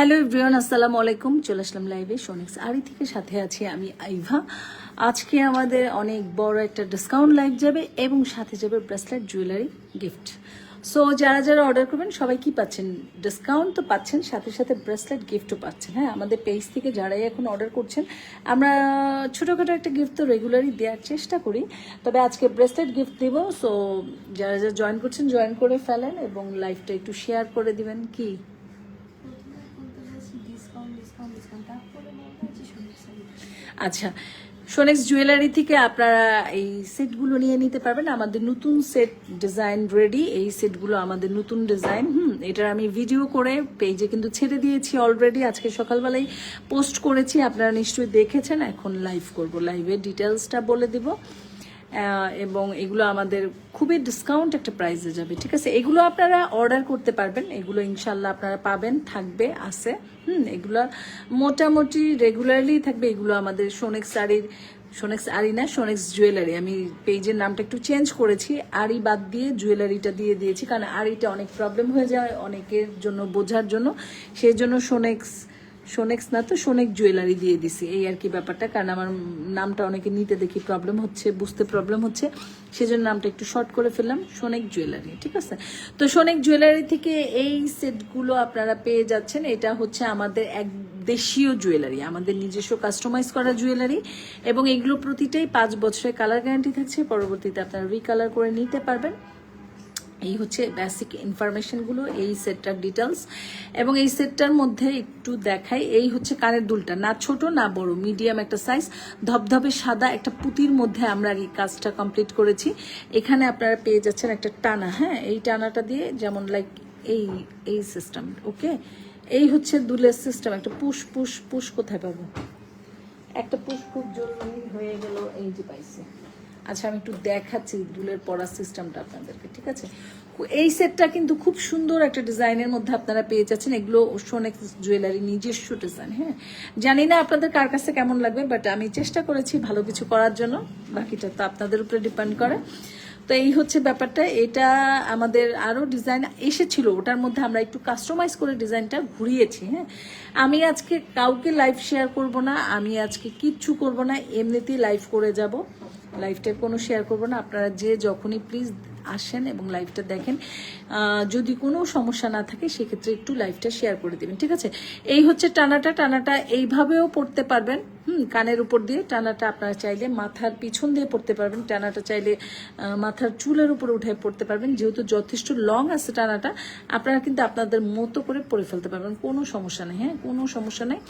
Hello everyone, আসসালামু আলাইকুম। চলে আসলাম লাইভে সোনিক্স আড়ি থেকে। সাথে আছি আমি আইভা। আজকে আমাদের অনেক বড় একটা ডিসকাউন্ট লাইভ যাবে এবং সাথে যাবে ব্রেসলেট জুয়েলারি গিফট সো যারা যারা অর্ডার করবেন, সবাই কি পাচ্ছেন? ডিসকাউন্ট তো পাচ্ছেন, সাথে সাথে ব্রেসলেট গিফটও পাচ্ছেন। হ্যাঁ আমাদের পেজ থেকে যারাই এখন অর্ডার করছেন, আমরা ছোটোখাটো একটা গিফট তো রেগুলারই দেওয়ার চেষ্টা করি। তবে আজকে ব্রেসলেট গিফট দিব। সো যারা যারা জয়েন করছেন জয়েন করে ফেলেন এবং লাইভটা একটু শেয়ার করে দিবেন। কি? আচ্ছা সোনেক্স জুয়েলারি থেকে আপনারা এই সেটগুলো নিয়ে নিতে পারবেন। আমাদের নতুন সেট ডিজাইন রেডি। এই সেটগুলো আমাদের নতুন ডিজাইন। হুম, এটার আমি ভিডিও করে পেজে কিন্তু ছেড়ে দিয়েছি অলরেডি আজকে সকালবেলায় পোস্ট করেছি, আপনারা নিশ্চয়ই দেখেছেন। এখন লাইভ করব। লাইভের ডিটেলসটা বলে দিব। এবং এগুলো আমাদের খুবই ডিসকাউন্ট একটা প্রাইসে যাবে, ঠিক আছে? এগুলো আপনারা অর্ডার করতে পারবেন। এগুলো ইনশাল্লাহ আপনারা পাবেন, থাকবে, আছে। হুম, এগুলো মোটামুটি রেগুলারলি থাকবে। এগুলো আমাদের সোনেক্স শাড়ির সোনেক্স আরি না সোনেক্স জুয়েলারি আমি পেজের নামটা একটু চেঞ্জ করেছি। আরি বাদ দিয়ে জুয়েলারিটা দিয়ে দিয়েছি, কারণ আরিটা অনেক প্রবলেম হয়ে যায় অনেকের জন্য, বোঝার জন্য। সেই জন্য সোনেক্স সোনেক্স না তো সোনেক জুয়েলারি দিয়ে দিছি। এই আর কি ব্যাপারটা, কারণ আমার নামটা অনেকে নিতে দেখি প্রবলেম হচ্ছে, বুঝতে প্রবলেম হচ্ছে। সেজন্য নামটা একটু শর্ট করে ফেললাম সোনেক জুয়েলারি ঠিক আছে? তো সোনেক জুয়েলারি থেকে এই সেটগুলো আপনারা পেয়ে যাচ্ছেন। এটা হচ্ছে আমাদের এক দেশীয় জুয়েলারি আমাদের নিজস্ব কাস্টমাইজ করা জুয়েলারি এবং এগুলো প্রতিটাই পাঁচ বছরের কালার গ্যারান্টি থাকছে। পরবর্তীতে আপনারা রিকালার করে নিতে পারবেন। এই হচ্ছে বেসিক ইনফরমেশনগুলো এই সেটটার ডিটেলস এবং এই সেটটার মধ্যে একটু দেখাই, এই হচ্ছে কানের দুলটা। না ছোট, না বড় মিডিয়াম একটা সাইজ ধবধবে সাদা একটা পুঁতির মধ্যে আমরা এই কাজটা কমপ্লিট করেছি। এখানে আপনারা পেয়ে যাচ্ছেন একটা টানা হ্যাঁ? এই টানাটা দিয়ে যেমন লাইক এই এই সিস্টেম ওকে এই হচ্ছে দুলের সিস্টেম একটা পুশ পুশ পুশ কোথায় পাবো? একটা পুশ খুব জরুরি হয়ে গেল, এই যে পাইছে আচ্ছা আমি একটু দেখাচ্ছি দুলের পড়ার সিস্টেমটা আপনাদেরকে, ঠিক আছে? এই সেটটা কিন্তু খুব সুন্দর একটা ডিজাইনের মধ্যে আপনারা পেয়ে যাচ্ছেন। এগুলো সোনেক্স জুয়েলারি নিজস্ব ডিজাইন হ্যাঁ? জানি না আপনাদের কার কাছে কেমন লাগবে বাট আমি চেষ্টা করেছি ভালো কিছু করার জন্য। বাকিটা তো আপনাদের উপরে ডিপেন্ড করে। তো এই হচ্ছে ব্যাপারটা। এটা আমাদের আরও ডিজাইন এসেছিল। ওটার মধ্যে আমরা একটু কাস্টমাইজ করে ডিজাইনটা ঘুরিয়েছি হ্যাঁ? আমি আজকে কাউকে লাইভ শেয়ার করব না, আমি আজকে কিচ্ছু করব না, এমনিতেই লাইভ করে যাব। লাইভটা কোনো শেয়ার করব না। আপনারা যে যখনই প্লিজ আসেন এবং লাইভটা দেখেন যদি কোনো সমস্যা না থাকে, সেক্ষেত্রে একটু লাইভটা শেয়ার করে দেবেন, ঠিক আছে? এই হচ্ছে টানাটা। টানাটা এইভাবেও পড়তে পারবেন। হুম, কানের উপর দিয়ে টানাটা আপনারা চাইলে মাথার পিছন দিয়ে পড়তে পারবেন। টানাটা চাইলে মাথার চুলের উপরে উঠে পড়তে পারবেন। যেহেতু যথেষ্ট লং আছে টানাটা, আপনারা কিন্তু আপনাদের মতো করে পরে ফেলতে পারবেন। কোনো সমস্যা নেই হ্যাঁ? কোনো সমস্যা নেই।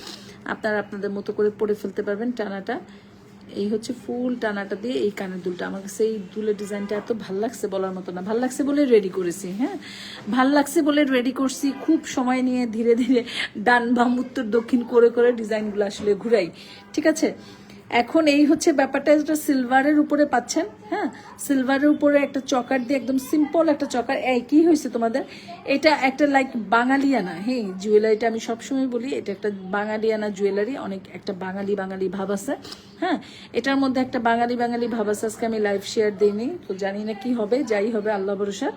আপনারা আপনাদের মতো করে পরে ফেলতে পারবেন টানাটা। এই হচ্ছে ফুল টানাটা দিয়ে এই কানের দুলটা। আমার কাছে এই দুলের ডিজাইনটা এত ভালো লাগছে বলার মতো না। ভালো লাগছে বলে রেডি করেছি হ্যাঁ? ভালো লাগছে বলে রেডি করছি। খুব সময় নিয়ে ধীরে ধীরে ডান বাম, উত্তর, দক্ষিণ করে করে ডিজাইনগুলো আসলে ঘুরাই। ঠিক আছে? এখন এই হচ্ছে ব্যাপারটা যেটা সিলভারের উপরে পাচ্ছেন হ্যাঁ? সিলভারের উপরে একটা চকার দিয়ে একদম সিম্পল একটা চকার। একই হয়েছে তোমাদের? এটা একটা লাইক বাঙালিয়ানা হ্যাঁ? জুয়েলারিটা আমি সবসময় বলি, এটা একটা বাঙালিয়ানা জুয়েলারি অনেক একটা বাঙালি বাঙালি ভাব আছে হ্যাঁ? এটার মধ্যে একটা বাঙালি বাঙালি ভাব আছে, আজকে আমি লাইভ শেয়ার দিইনি, তো জানি না কি হবে, যাই হবে, আল্লাহ ভরসা।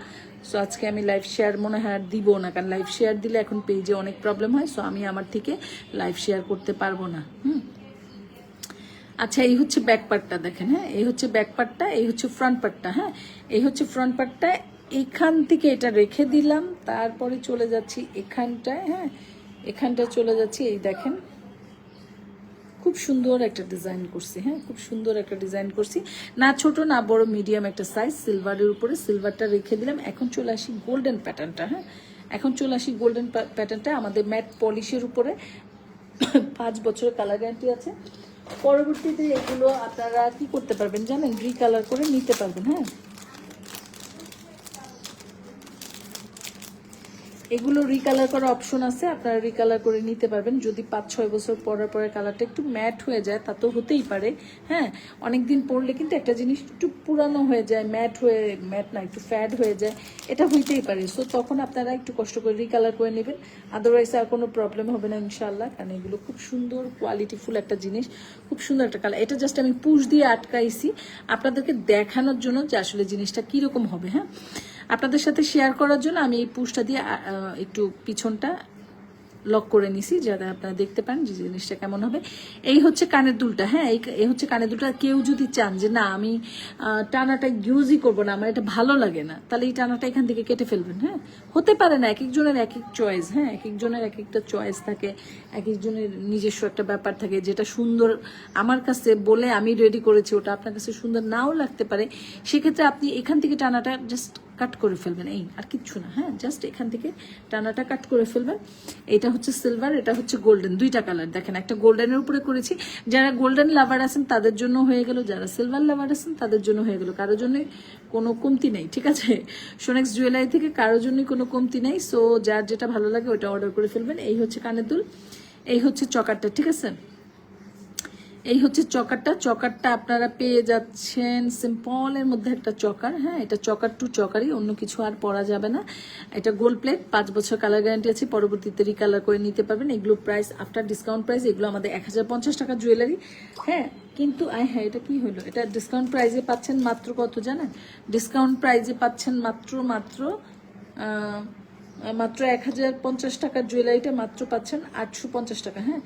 সো আজকে আমি লাইভ শেয়ার মনে হয় আর দিব না, কারণ লাইভ শেয়ার দিলে এখন পেজে অনেক প্রবলেম হয় সো আমি আমার থেকে লাইভ শেয়ার করতে পারব না, হুম? আচ্ছা এই হচ্ছে ব্যাক পার্টটা দেখেন হ্যাঁ? এই হচ্ছে ব্যাক পার্টটা এই হচ্ছে ফ্রন্ট পার্টটা হ্যাঁ? এই হচ্ছে ফ্রন্ট পার্টটা এখান থেকে এটা রেখে দিলাম, তারপরে চলে যাচ্ছি এখানটায় হ্যাঁ? এখানটায় চলে যাচ্ছি, এই দেখেন। খুব সুন্দর একটা ডিজাইন করছি হ্যাঁ? খুব সুন্দর একটা ডিজাইন করছি। না ছোট, না বড় মিডিয়াম একটা সাইজ সিলভারের উপরে সিলভারটা রেখে দিলাম। এখন চলে আসি গোল্ডেন প্যাটার্নটা হ্যাঁ? এখন চলে আসি গোল্ডেন প্যাটার্নটা আমাদের ম্যাট পলিশের উপরে। পাঁচ বছরের কালার গ্যারান্টি আছে। পরবর্তীতে এগুলো আপনারা কি করতে পারবেন জানেন? রিকালার করে নিতে পারবেন হ্যাঁ? এগুলো রিকালার করার অপশন আছে, আপনারা রিকালার করে নিতে পারবেন। যদি পাঁচ, ছয় বছর পরের পরে কালারটা একটু ম্যাট হয়ে যায়, তা তো হতেই পারে হ্যাঁ? অনেক দিন পরলে কিন্তু একটা জিনিস একটু পুরানো হয়ে যায় ম্যাট হয়ে ম্যাট না, একটু ফ্যাড হয়ে যায়, এটা হইতেই পারে। সো তখন আপনারা একটু কষ্ট করে রিকালার করে নেবেন। আদারওয়াইজ আর কোনো প্রবলেম হবে না ইনশাল্লাহ কারণ এগুলো খুব সুন্দর কোয়ালিটিফুল একটা জিনিস, খুব সুন্দর একটা কালার এটা জাস্ট আমি পুশ দিয়ে আটকাইছি, আপনাদেরকে দেখানোর জন্য যে আসলে জিনিসটা কীরকম হবে হ্যাঁ? আপনাদের সাথে শেয়ার করার জন্য আমি এই পুশটা দিয়ে একটু পিছনটা লক করে নিছি, যাতে আপনারা দেখতে পান যে জিনিসটা কেমন হবে। এই হচ্ছে কানের দুলটা হ্যাঁ এই হচ্ছে কানের দুলটা। কেউ যদি চান যে, না, আমি টানাটা ইউজই করব না, আমার এটা ভালো লাগে না, তাহলে এই টানাটা এখান থেকে কেটে ফেলবেন হ্যাঁ। হতে পারে না এক একজনের এক এক চয়েস হ্যাঁ এক একজনের এক একটা চয়েস থাকে এক একজনের নিজস্ব একটা ব্যাপার থাকে, যেটা সুন্দর আমার কাছে বলে আমি রেডি করেছি, ওটা আপনার কাছে সুন্দর নাও লাগতে পারে। সেক্ষেত্রে আপনি এখান থেকে টানাটা জাস্ট কাট করে ফেলবেন, এই, আর কিচ্ছু না হ্যাঁ জাস্ট এখান থেকে টানাটা কাট করে ফেলবেন। এটা হচ্ছে সিলভার এটা হচ্ছে গোল্ডেন দুইটা কালার দেখেন, একটা গোল্ডেনের উপরে করেছি। যারা গোল্ডেন লাভার আছেন, তাদের জন্য হয়ে গেল, যারা সিলভার লাভার আছেন, তাদের জন্য হয়ে গেল। কারোর জন্য কোনো কমতি নেই, ঠিক আছে? সোনেক্স জুয়েলারি থেকে কারোর জন্যই কোনো কমতি নেই সো যার যেটা ভালো লাগে, ওটা অর্ডার করে ফেলবেন। এই হচ্ছে কানের দুল, এই হচ্ছে চকারটা, ঠিক আছে? এই হচ্ছে চকারটা। চকারটা আপনারা পেয়ে যাচ্ছেন সিম্পলের মধ্যে একটা চকার হ্যাঁ? এটা চকার টু চকারই, অন্য কিছু আর পরা যাবে না। এটা গোল্ড প্লেট পাঁচ বছর কালার গ্যারান্টি আছে, পরবর্তীতে রিকালার করে নিতে পারবেন। এগুলো প্রাইস আফটার ডিসকাউন্ট প্রাইস এগুলো আমাদের এক হাজার পঞ্চাশ টাকা জুয়েলারি হ্যাঁ? কিন্তু, আয় হ্যাঁ এটা কি হলো? এটা ডিসকাউন্ট প্রাইজে পাচ্ছেন মাত্র কত জানেন? ডিসকাউন্ট প্রাইসে পাচ্ছেন মাত্র মাত্র মাত্র এক হাজার পঞ্চাশ টাকার জুয়েলারিটা মাত্র পাচ্ছেন আটশো পঞ্চাশ টাকা হ্যাঁ?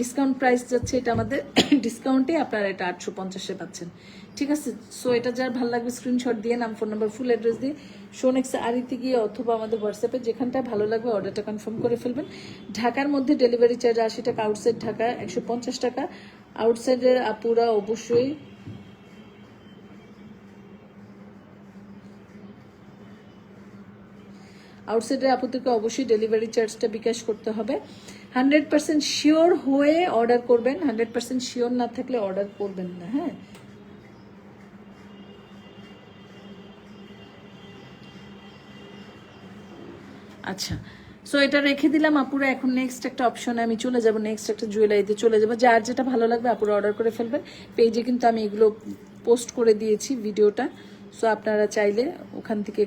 ডিসকাউন্ট প্রাইস যাচ্ছে এটা আমাদের ডিসকাউন্টে আপনারা এটা আটশো পঞ্চাশে পাচ্ছেন। ঠিক আছে? সো এটা যার ভালো লাগবে স্ক্রিনশট দিয়ে, নাম ফোন নাম্বার ফুল অ্যাড্রেস দিয়ে শোনেক্স আরিতে গিয়ে অথবা আমাদের হোয়াটসঅ্যাপে যেখানটায় ভালো লাগবে অর্ডারটা কনফার্ম করে ফেলবেন। ঢাকার মধ্যে ডেলিভারি চার্জ আশি টাকা আউটসাইড ঢাকা একশো পঞ্চাশ টাকা। আউটসাইডের আপুরা অবশ্যই আউটসাইডের আপুদেরকে অবশ্যই ডেলিভারি চার্জটা বিকাশ করতে হবে। হান্ড্রেড পার্সেন্ট শিওর হয়ে অর্ডার করবেন, হান্ড্রেড পার্সেন্ট শিওর না থাকলে অর্ডার করবেন না হ্যাঁ? আচ্ছা সো এটা রেখে দিলাম আপুরা, এখন নেক্সট একটা অপশনে আমি চলে যাব নেক্সট একটা জুয়েলারিতে চলে যাব, যার যেটা ভালো লাগবে আপুরা অর্ডার করে ফেলবেন। পেজে কিন্তু আমি এগুলো পোস্ট করে দিয়েছি ভিডিওটা সো আপনারা চাইলে ওখান থেকে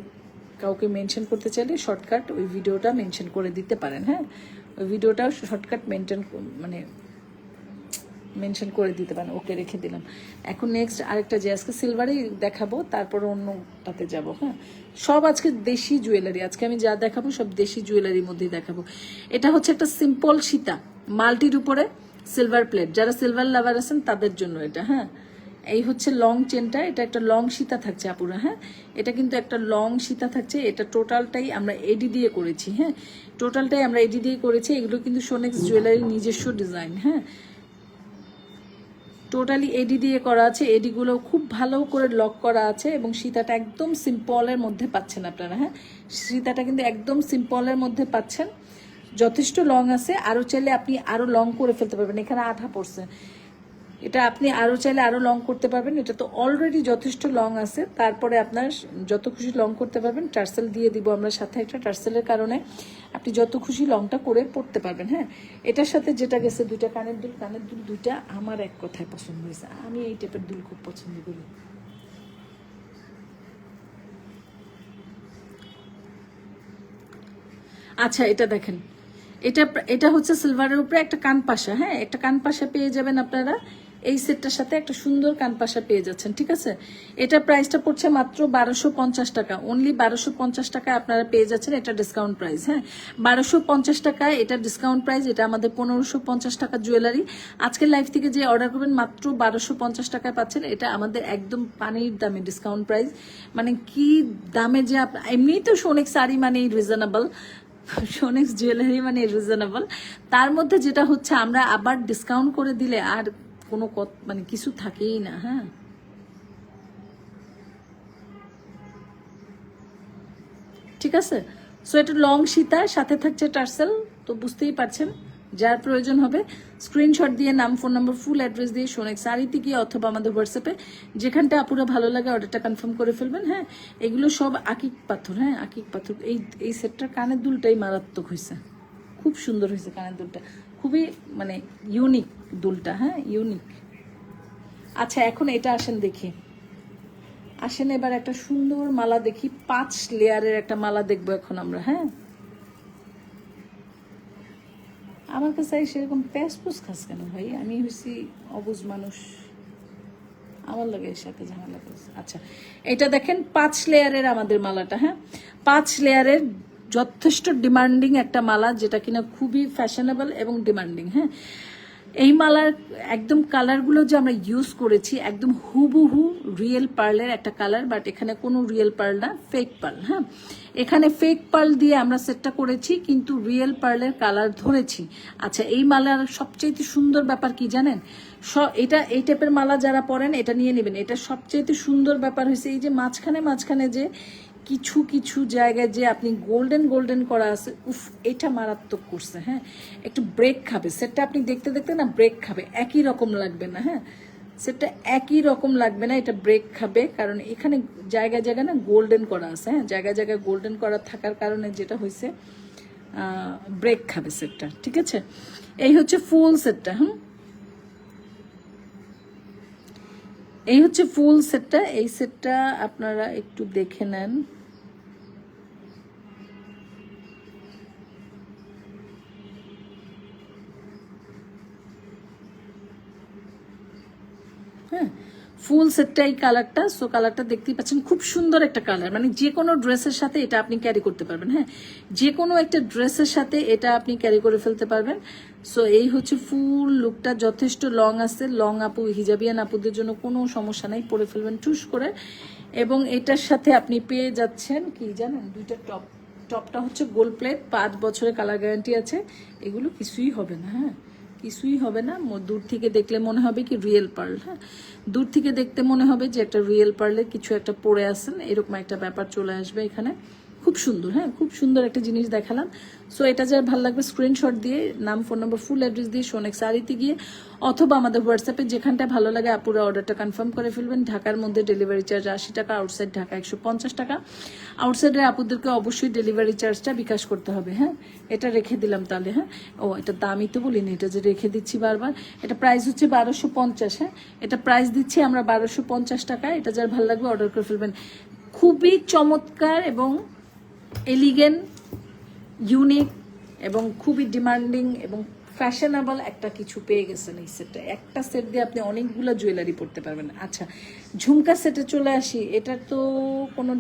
কাউকে মেনশন করতে চাইলে শর্টকাট ওই ভিডিওটা মেনশন করে দিতে পারেন হ্যাঁ? ওই ভিডিওটা শর্টকাট মেনটেন মানে মেনশন করে দিতে পারেন, ওকে রেখে দিলাম। এখন নেক্সট আরেকটা যে আজকে সিলভারই দেখাবো, তারপর অন্যটাতে যাব হ্যাঁ? সব আজকে দেশি জুয়েলারি আজকে আমি যা দেখাবো সব দেশি জুয়েলারির মধ্যেই দেখাবো। এটা হচ্ছে একটা সিম্পল সীতা মাল্টির উপরে সিলভার প্লেট যারা সিলভার লাভার আছেন, তাদের জন্য এটা হ্যাঁ? এই হচ্ছে লং চেনটা এটা একটা লং সীতা থাকছে আপুরা হ্যাঁ? এটা কিন্তু একটা লং সীতা থাকছে, এটা টোটালটাই আমরা এডি দিয়ে করেছি হ্যাঁ? টোটালটাই আমরা এডি দিয়ে করেছি, এগুলো কিন্তু সোনেক্স জুয়েলারির নিজস্ব ডিজাইন হ্যাঁ? টোটালি এডি দিয়ে করা আছে, এডিগুলো খুব ভালো করে লক করা আছে এবং সীতাটা একদম সিম্পলের মধ্যে পাচ্ছেন আপনারা হ্যাঁ? সীতাটা কিন্তু একদম সিম্পলের মধ্যে পাচ্ছেন। যথেষ্ট লং আছে আরও চাইলে আপনি আরও লং করে ফেলতে পারবেন, এখানে আঠা পড়ছে এটা আপনি আরও চাইলে আরও লং করতে পারবেন। এটা তো অলরেডি যথেষ্ট লং আছে। তারপরে আপনার যত খুশি লং করতে পারবেন, টার্সেল দিয়ে দিব আমরা সাথে একটা টার্সেলের কারণে। আপনি যত খুশি লংটা করে পড়তে পারবেন হ্যাঁ? এটার সাথে যেটা গেছে, দুইটা কানের দুল কানের দুল দুইটা আমার এক কথায় পছন্দ হয়েছে। আমি এই টাইপের দুল খুব পছন্দ করি। আচ্ছা এটা দেখেন। এটা এটা হচ্ছে সিলভারের উপরে একটা কান পাশা হ্যাঁ? একটা কান পাশা পেয়ে যাবেন আপনারা। এই সেটটার সাথে একটা সুন্দর কান পাশা পেয়ে যাচ্ছেন, ঠিক আছে? এটা প্রাইসটা পড়ছে মাত্র বারোশো পঞ্চাশ টাকা। অনলি বারোশো পঞ্চাশ টাকায় আপনারা পেয়ে যাচ্ছেন এটা ডিসকাউন্ট প্রাইস হ্যাঁ? বারোশো পঞ্চাশ টাকায় এটা ডিসকাউন্ট প্রাইস এটা আমাদের পনেরোশো পঞ্চাশ টাকা জুয়েলারি আজকের লাইফ থেকে যে অর্ডার করবেন মাত্র বারোশো পঞ্চাশ টাকায় পাচ্ছেন। এটা আমাদের একদম পানির দামে ডিসকাউন্ট প্রাইস মানে কি দামে যে আপ- এমনিই তো সোনেক শাড়ি মানে রিজনেবল সোনেক্স জুয়েলারি মানে রিজনেবল তার মধ্যে যেটা হচ্ছে, আমরা আবার ডিসকাউন্ট করে দিলে আর কোনো মানে কিছু থাকেই না হ্যাঁ? ঠিক আছে? সো এটা লং সীতা সাথে থাকছে টার্সেল, তো বুঝতেই পারছেন, যার প্রয়োজন হবে। স্ক্রিনশট দিয়ে নাম ফোন নাম্বার ফুল অ্যাড্রেস দিয়ে শোনেক শাড়িতে গিয়ে অথবা আমাদের হোয়াটসঅ্যাপে যেখানটা আপুরা ভালো লাগে অর্ডারটা কনফার্ম করে ফেলবেন হ্যাঁ? এগুলো সব আকিক পাথর হ্যাঁ? আকিক পাথর। এই এই সেটটার কানের দুলটাই মারাত্মক হয়েছে খুব সুন্দর হয়েছে কানের দুলটা। খুবই মানে ইউনিক দুলটা হ্যাঁ? ইউনিক আচ্ছা এখন এটা আসেন দেখি। আসেন এবার একটা সুন্দর মালা দেখি। পাঁচ লেয়ারের একটা মালা দেখব এখন আমরা হ্যাঁ? আমার কাছে সেরকম প্যাসপুস খাস কেন ভাই? আমি হয়েছি অবুজ মানুষ। আমার লাগে এর সাথে ঝামেলা করেছে। আচ্ছা এটা দেখেন পাঁচ লেয়ারের আমাদের মালাটা হ্যাঁ? পাঁচ লেয়ারের যথেষ্ট ডিমান্ডিং একটা মালা যেটা কিনা খুবই ফ্যাশনেবল এবং ডিমান্ডিং হ্যাঁ? এই মালার একদম কালারগুলো যে আমরা ইউজ করেছি, একদম হুবহু রিয়েল পার্লের একটা কালার বাট এখানে কোনো রিয়েল পার্ল না ফেক পার্ল হ্যাঁ? এখানে ফেক পার্ল দিয়ে আমরা সেটটা করেছি, কিন্তু রিয়েল পার্লের কালার ধরেছি। আচ্ছা এই মালার সবচেয়ে সুন্দর ব্যাপার কি জানেন? স- এটা, এই টাইপের মালা যারা পরেন, এটা নিয়ে নেবেন। এটা সবচেয়ে সুন্দর ব্যাপার হয়েছে এই যে মাঝখানে মাঝখানে যে কিছু কিছু জায়গায় যে আপনি গোল্ডেন গোল্ডেন করা আছে, উফ, এটা মারাত্মক করছে হ্যাঁ? একটু ব্রেক খাবে। সেটটা আপনি দেখতে দেখতে না ব্রেক খাবে। একই রকম লাগবে না হ্যাঁ? সেটটা একই রকম লাগবে না, এটা ব্রেক খাবে। কারণ এখানে জায়গায় জায়গায় না গোল্ডেন করা আছে হ্যাঁ? জায়গায় জায়গায় গোল্ডেন করা থাকার কারণে যেটা হয়েছে ব্রেক খাবে সেটটা ঠিক আছে? এই হচ্ছে ফুল সেটটা হুম? এই হচ্ছে ফুল সেটটা এই সেটটা আপনারা একটু দেখে নেন। হ্যাঁ ফুল সেটটা এই কালারটা সো কালারটা দেখতেই পাচ্ছেন খুব সুন্দর একটা কালার। মানে যে কোনো ড্রেসের সাথে এটা আপনি ক্যারি করতে পারবেন হ্যাঁ। যে কোনো একটা ড্রেসের সাথে এটা আপনি ক্যারি করে ফেলতে পারবেন। সো এই হচ্ছে ফুল লুকটা যথেষ্ট লং আছে। লং আপু, হিজাবিয়ান আপুদের জন্য কোনো সমস্যা নাই, পরে ফেলবেন টুস করে। এবং এটার সাথে আপনি পেয়ে যাচ্ছেন কি জানেন? দুইটা টপ টপটা হচ্ছে গোল্ড প্লেট পাঁচ বছরের কালার গ্যারান্টি আছে। এগুলো কিছুই হবে না হ্যাঁ। কিছুই হবে না। দূর থেকে দেখলে মনে হবে কি রিয়েল পার্ল হ্যাঁ? দূর থেকে দেখতে মনে হবে যে একটা রিয়েল পার্লে কিছু একটা পরে আসেন, এরকম একটা ব্যাপার চলে আসবে এখানে। খুব সুন্দর হ্যাঁ খুব সুন্দর একটা জিনিস দেখালাম। সো এটা যার ভালো লাগবে স্ক্রিনশট দিয়ে, নাম ফোন নম্বর ফুল অ্যাড্রেস দিয়ে সোনেক শাড়িতে গিয়ে, অথবা আমাদের হোয়াটসঅ্যাপে যেখানটা ভালো লাগে, আপুরা অর্ডারটা কনফার্ম করে ফেলবেন। ঢাকার মধ্যে ডেলিভারি চার্জ আশি টাকা আউটসাইড ঢাকা একশো পঞ্চাশ টাকা। আউটসাইডের আপুদেরকে অবশ্যই ডেলিভারি চার্জটা বিকাশ করতে হবে হ্যাঁ। এটা রেখে দিলাম তাহলে হ্যাঁ। ও, এটা দামই তো বলিনি, এটা যে রেখে দিচ্ছি বারবার। এটা প্রাইস হচ্ছে বারোশো পঞ্চাশ হ্যাঁ। এটা প্রাইস দিচ্ছি আমরা বারোশো পঞ্চাশ টাকা এটা যার ভালো লাগবে অর্ডার করে ফেলবেন। খুবই চমৎকার এবং এলিগেন্ট ইউনিক এবং খুবই ডিমান্ডিং এবং ফ্যাশনেবল একটা কিছু পেয়ে গেছেন এই সেটটা একটা সেট দিয়ে আপনি অনেকগুলো জুয়েলারি পরতে পারবেন। আচ্ছা ঝুমকা সেটে চলে আসি। এটা তো কোনো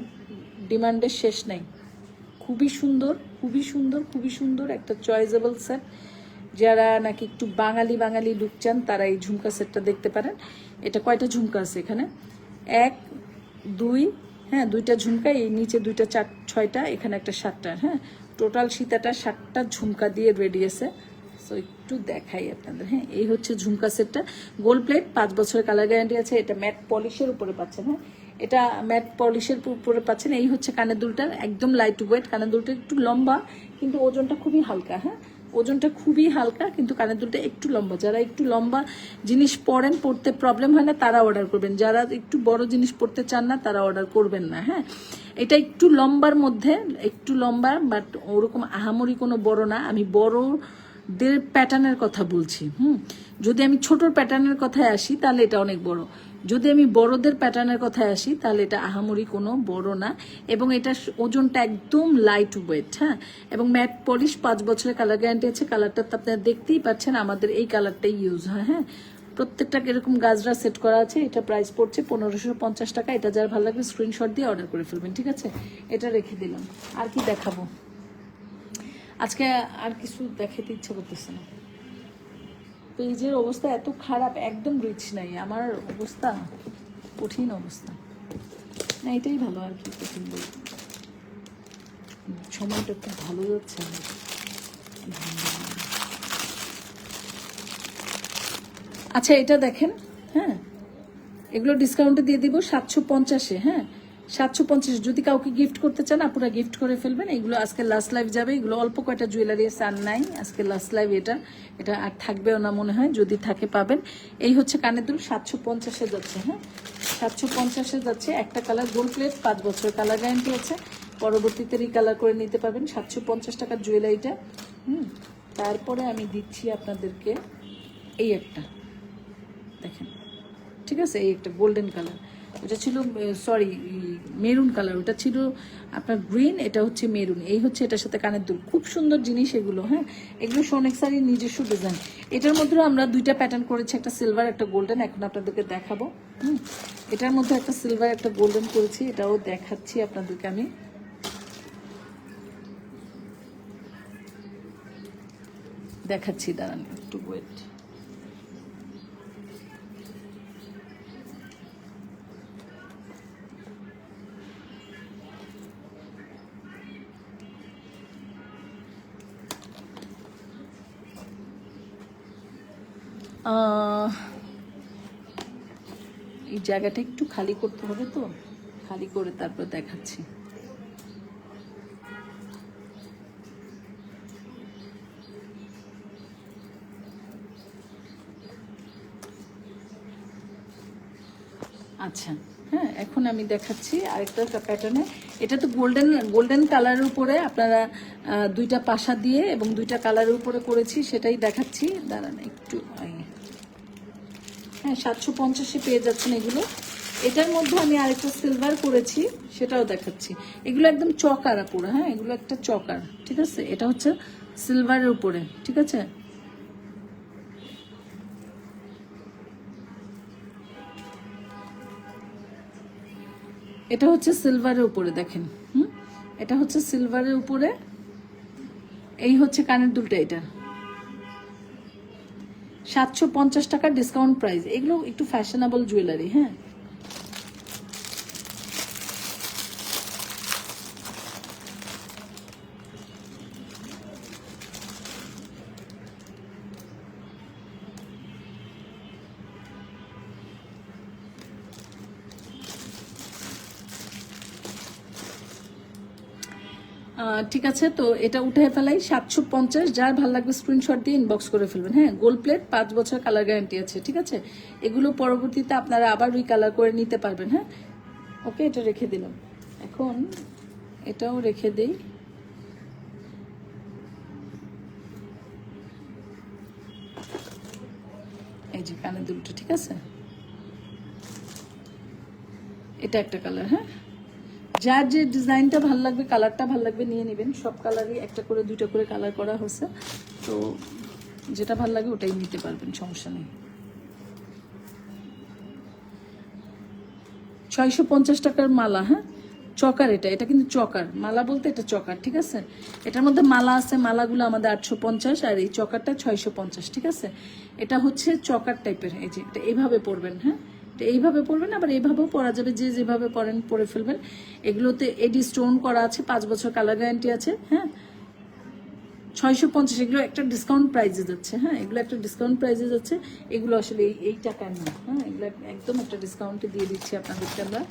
ডিমান্ডের শেষ নাই। খুবই সুন্দর খুবই সুন্দর খুবই সুন্দর একটা চয়েজেবল সেট যারা নাকি একটু বাঙালি বাঙালি লুক চান, তারা এই ঝুমকা সেটটা দেখতে পারেন। এটা কয়টা ঝুমকা আছে এখানে? এক, দুই হ্যাঁ দুইটা ঝুমকা, এই নিচে দুইটা চার ছয়টা, এখানে একটা সাতটা হ্যাঁ? টোটাল সীতাটা সাতটা ঝুমকা দিয়ে আছে সো একটু দেখাই আপনাদের হ্যাঁ? এই হচ্ছে ঝুমকা সেটটা। গোল্ড প্লেট পাঁচ বছরের কালার গ্যারান্টি আছে। এটা ম্যাট পলিশের উপরে পাচ্ছেন হ্যাঁ? এটা ম্যাট পলিশের উপরে পাচ্ছেন। এই হচ্ছে কানের দুলটা একদম লাইট ওয়েট কানের দুলটা একটু লম্বা, কিন্তু ওজনটা খুবই হালকা হ্যাঁ? ওজনটা খুবই হালকা, কিন্তু কানের দুলটা একটু লম্বা। যারা একটু লম্বা জিনিস পরেন পড়তে প্রবলেম হয় না, তারা অর্ডার করবেন। যারা একটু বড় জিনিস পড়তে চান না, তারা অর্ডার করবেন না হ্যাঁ? এটা একটু লম্বার মধ্যে, একটু লম্বা বাট ওরকম আহামরি কোনো বড় না। আমি বড় দের প্যাটার্নের কথা বলছি, হুম? যদি আমি ছোটর প্যাটার্নের কথায় আসি, তাহলে এটা অনেক বড়। যদি আমি বড়দের প্যাটার্নের কথায় আসি, তাহলে এটা আহামরি কোনো বড় না। এবং এটা ওজনটা একদম লাইট ওয়েট হ্যাঁ? এবং ম্যাট পলিশ পাঁচ বছরের কালার গ্যারান্টি আছে। কালারটা তো আপনারা দেখতেই পাচ্ছেন, আমাদের এই কালারটাই ইউজ হয় হ্যাঁ? প্রত্যেকটা এরকম গাজরা সেট করা আছে, এটা প্রাইস পড়ছে পনেরোশো পঞ্চাশ টাকা। এটা যার ভালো লাগবে স্ক্রিনশট দিয়ে অর্ডার করে ফেলবেন, ঠিক আছে? এটা রেখে দিলাম। আর কি দেখাবো? আজকে আর কিছু দেখাতে ইচ্ছে করতেছে না। পেজের অবস্থা এত খারাপ, একদম রিচ নাই। আমার অবস্থা কঠিন অবস্থা। না, এটাই ভালো আর কি কঠিন সময়টা খুব ভালো যাচ্ছে আমার। আচ্ছা এটা দেখেন হ্যাঁ। এগুলো ডিসকাউন্টে দিয়ে দিব সাতশো পঞ্চাশে হ্যাঁ। সাতশো পঞ্চাশ, যদি কাউকে গিফট করতে চান আপনারা গিফট করে ফেলবেন। এগুলো আজকে লাস্ট লাইভ যাবে। এগুলো অল্প কয়টা জুয়েলারি আর নাই। আজকে লাস্ট লাইভ এটা। এটা আর থাকবেও না মনে হয়, যদি থাকে পাবেন। এই হচ্ছে কানের দুল, সাতশো পঞ্চাশে যাচ্ছে হ্যাঁ। সাতশো পঞ্চাশে যাচ্ছে। একটা কালার গোল্ড প্লেট পাঁচ বছর কালার গ্যারান্টি আছে। পরবর্তীতে রিকালার করে নিতে পারবেন। সাতশো পঞ্চাশ টাকার জুয়েলারিটা হুম। তারপরে আমি দিচ্ছি আপনাদেরকে এই একটা। দেখেন। ঠিক আছে, এই একটা গোল্ডেন কালার এটা ছিল সরি মেরুন কালার ওটা ছিল আপনার গ্রিন এটা হচ্ছে মেরুন এই হচ্ছে এটার সাথে কানের দুল। খুব সুন্দর জিনিস এগুলো হ্যাঁ? এগুলো সোনেক শাড়ির নিজস্ব ডিজাইন এটার মধ্যেও আমরা দুইটা প্যাটার্ন করেছি, একটা সিলভার একটা গোল্ডেন এখন আপনাদেরকে দেখাবো, হুম? এটার মধ্যে একটা সিলভার একটা গোল্ডেন করেছি। এটাও দেখাচ্ছি আপনাদেরকে আমি। দেখাচ্ছি, দাঁড়ান, একটু ওয়েট এই জায়গাটা একটু খালি করতে হবে তো। খালি করে তারপর দেখাচ্ছি। আচ্ছা হ্যাঁ এখন আমি দেখাচ্ছি আরেকটা প্যাটার্নে এটা তো গোল্ডেন গোল্ডেন কালারের উপরে আপনারা দুইটা পাশা দিয়ে এবং দুইটা কালারের উপরে করেছি, সেটাই দেখাচ্ছি। দাঁড়ান, একটু। হ্যাঁ সাতশো পঞ্চাশে পেয়ে যাচ্ছেন এগুলো। এটার মধ্যে আমি আরেকটা সিলভার করেছি, সেটাও দেখাচ্ছি। এগুলো একদম চকারা পুরো হ্যাঁ এগুলো একটা চকার, ঠিক আছে? এটা হচ্ছে সিলভারের উপরে, ঠিক আছে? এটা হচ্ছে সিলভারের উপরে, দেখেন, হুম? এটা হচ্ছে সিলভারের উপরে। এই হচ্ছে কানের দুলটা, এটা। সাতশো পঞ্চাশ টাকার ডিসকাউন্ট প্রাইস এগুলো একটু ফ্যাশনেবল জুয়েলারি হ্যাঁ? ঠিক আছে, তো এটা উঠে ফেলাই সাতশো পঞ্চাশ, যার ভালো লাগবে স্ক্রিনশট দিয়ে ইনবক্স করে ফেলবেন। হ্যাঁ গোল্ড প্লেট পাঁচ বছর কালার গ্যারান্টি আছে, ঠিক আছে? এগুলো পরবর্তীতে আপনারা আবার রিকালার করে নিতে পারবেন হ্যাঁ? ওকে এটা রেখে দিলাম। এখন এটাও রেখে দেই। এই যে কানের দুলটা, ঠিক আছে? এটা একটা কালার হ্যাঁ? যার যে ডিজাইনটা ভালো লাগবে, কালারটা ভালো লাগবে নিয়ে নেবেন। সব কালারই একটা করে, দুইটা করে কালার করা হয়েছে। তো যেটা ভালো লাগে ওটাই নিতে পারবেন, সমস্যা নেই। ছয়শো পঞ্চাশ টাকার মালা হ্যাঁ? চকার এটা এটা কিন্তু চকার। মালা বলতে এটা চকার, ঠিক আছে? এটার মধ্যে মালা আছে, মালাগুলো আমাদের আটশো পঞ্চাশ, আর এই চকারটা ছয়শো পঞ্চাশ, ঠিক আছে? এটা হচ্ছে চকার টাইপের এই যে এটা এইভাবে পরবেন হ্যাঁ? এইভাবে পড়বেন, আবার এইভাবেও পরা যাবে, যে যেভাবে পরেন পরে ফেলবেন। এগুলোতে এডি স্টোন করা আছে, পাঁচ বছর কালার গ্যারান্টি আছে হ্যাঁ? ছয়শো পঞ্চাশ, এগুলো একটা ডিসকাউন্ট প্রাইজে যাচ্ছে হ্যাঁ? এগুলো একটা ডিসকাউন্ট প্রাইজে যাচ্ছে। এগুলো আসলে এই এই টাকায় না হ্যাঁ? এগুলো একদম একটা ডিসকাউন্টে দিয়ে দিচ্ছি আপনাদেরকে আমরা।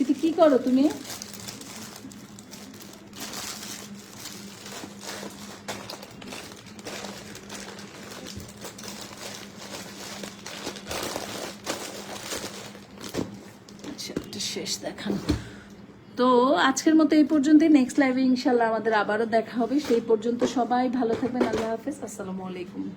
স্মৃতি কি করো তুমি? আচ্ছা, শেষ দেখানো। তো আজকের মতো এই পর্যন্তই। নেক্সট লাইভে ইনশাল্লাহ আমাদের আবারও দেখা হবে। সেই পর্যন্ত সবাই ভালো থাকবেন। আল্লাহ হাফেজ। আসসালামু আলাইকুম।